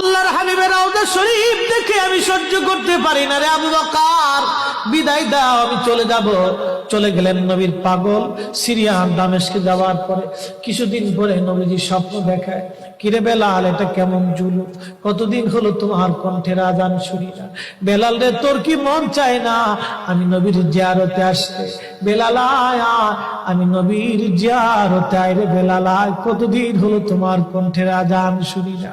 আল্লাহর হাবিবের রওজা শরীফ দেখে আমি সহ্য করতে পারি না রে আবু বকার। বিদায় দাও, আমি চলে যাব। চলে গেলেন নবীর পাগল সিরিয়ান দামেশকে যাওয়ার পরে। কিছুদিন পরে নবীজি স্বপ্ন দেখায়, কিরে বেলাল, এটা কেমন জুলু কতদিন হলো তোমার কণ্ঠের আজান শুনি না। বেলাল রে, তোর কি মন চায় না? আমি নবীর জিয়ারতে আসতে। বেলাল আমি নবীর জিয়ারতে আয় রে বেলাল কতদিন হলো তোমার কণ্ঠের আজান শুনি না?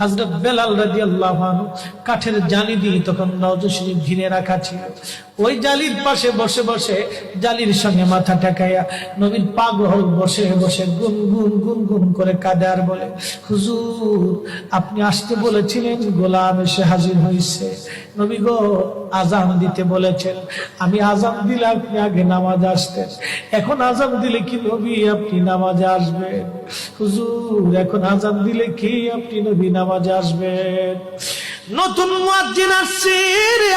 হজরত বেলাল রাজি আল্লাহ কাঠের জানি দিয়ে তখন নওজ শরীফ ঘিরে রাখা ছিল। ওই জালির পাশে বসে বসে জালির সঙ্গে মাথা ঠেকাইয়া নবীন পাগল বসে বসে গুন গুন গুন গুন করে কাঁদে আর বলে, হুজুর, আপনি আসতে বলেছিলেন গোলাম এসে হাজির হয়েছে নবী গো আজান দিতে বলেছেন। আমি আজান দিলে আপনি আগে নামাজ আসতেন। এখন আজান দিলে কি নবী আপনি নামাজে আসবেন? হুজুর, এখন আজান দিলে কি আপনি নবী নামাজে আসবেন? নতুন মুয়াজ্জিন আসছে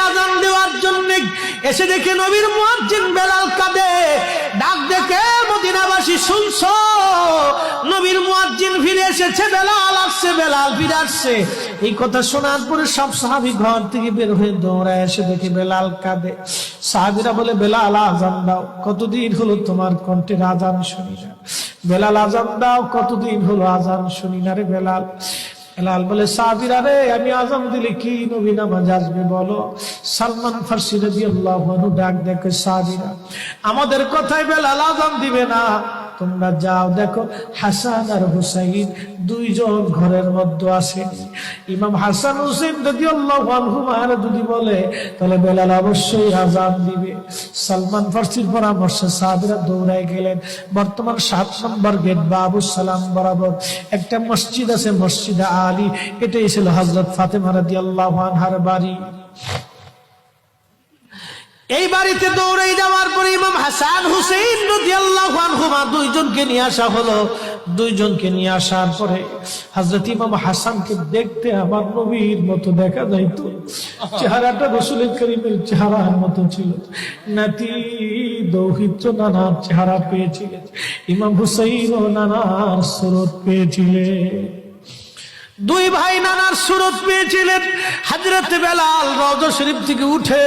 আজান দেওয়ার জন্য। এসে দেখে নবীর মুয়াজ্জিন বেলাল কাঁদে। ডাক দেখে মদিনাবাসী শুনছো? নবীর মুয়াজ্জিন ফিরে এসেছে, বেলাল আসছে, বেলাল ফিরে আসছে। এই কথা শোনার পরে সব সাহাবি ঘর থেকে বের হয়ে দৌড়ায় এসে দেখে বেলাল কাঁদে। সাহাবিরা বলে, বেলাল আজান দাও, কতদিন হলো তোমার কণ্ঠের আজান শুনি না? বেলাল আজান দাও, কতদিন হলো আজান শুনি না রে বেলাল? বেলাল বলে, সাহাবিরা রে, আমি আজান দিলে কি নবী নামাজ আসবে বলো? সালমান ফার্সি রবি আল্লাহ ডাক দেখে সাহাবিরা, আমাদের কথায় বেলাল আজান দিবে না। তোমরা যাও, দেখো হাসান আর হুসাইন দুইজন ঘরের মধ্যে আসেন ইমাম হাসান হুসেন যদি যদি বলে, তাহলে বেলাল অবশ্যই আজান দিবে। সালমান ফার্সির পরামর্শে সাহাবিরা দৌড়ায় গেলেন। বর্তমান সাত নম্বর গেট বাবু সালাম বরাবর একটা মসজিদ আছে, মসজিদ আলী। এটাই ছিল হজরত ফাতেমা রাদি আল্লাহ আনহার বাড়ি। এই বাড়িতে দৌড়ে যাওয়ার পরে ইমাম হাসান হুসেন রাদিয়াল্লাহু আনহুমা দুইজনকে নিয়ে আসা হলো। দুইজনকে নিয়ে আসার পরে হযরত ইমাম হাসানকে দেখতে আমার নবীর মতো দেখা যাইতো। চেহারাটা রসুল করিমের চেহারার মতো ছিল। নাতি, দৌহিত্র নানার চেহারা পেয়েছিলেন ইমাম হুসাইন ও নানার সুরত পেয়েছিলেন দুই ভাই নানার সুরত পেয়েছিলেন। হাজরত বেলাল রওজা শরীফ থেকে উঠে